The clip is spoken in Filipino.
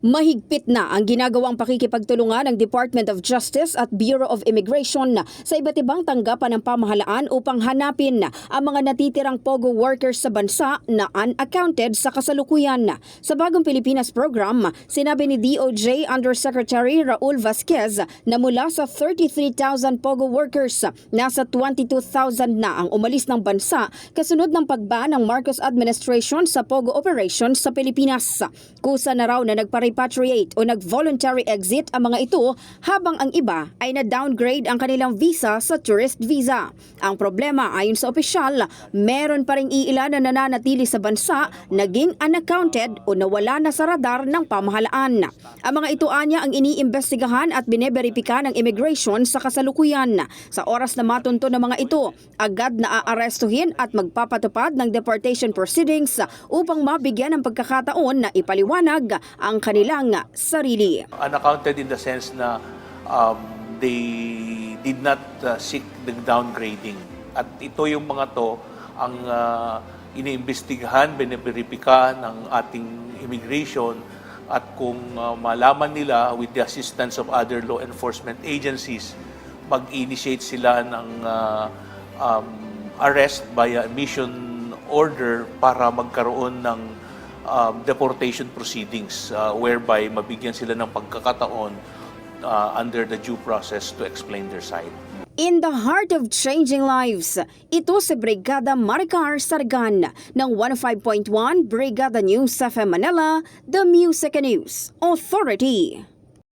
Mahigpit na ang ginagawang pakikipagtulungan ng Department of Justice at Bureau of Immigration sa iba't ibang tanggapan ng pamahalaan upang hanapin ang mga natitirang POGO workers sa bansa na unaccounted sa kasalukuyan. Sa bagong Pilipinas program, sinabi ni DOJ Undersecretary Raul Vasquez na mula sa 33,000 POGO workers, nasa 22,000 na ang umalis ng bansa kasunod ng pagban ng Marcos administration sa POGO operations sa Pilipinas. Kusa na raw na nagpa-repatriate o nag-voluntary exit ang mga ito habang ang iba ay na-downgrade ang kanilang visa sa tourist visa. Ang problema ayon sa opisyal, meron pa ring iilan na nananatili sa bansa naging unaccounted o nawala na sa radar ng pamahalaan. Ang mga ito anya ang iniimbestigahan at bineberipika ng immigration sa kasalukuyan. Sa oras na matunto ng mga ito, agad na aarestuhin at magpapatupad ng deportation proceedings upang mabigyan ng pagkakataon na ipaliwanag ang kanilang sarili. unaccounted in the sense na um, they did not uh, seek the downgrading. At ito yung mga to ang uh, iniimbestigahan, biniberipika ng ating immigration at kung uh, malaman nila with the assistance of other law enforcement agencies, mag-initiate sila ng uh, um, arrest via mission order para magkaroon ng um, deportation proceedings uh, whereby mabigyan sila ng pagkakataon uh, under the due process to explain their side. In the heart of changing lives, ito si Brigada Maricar Sargan ng 105.1 Brigada News FM Manila, The Music News Authority.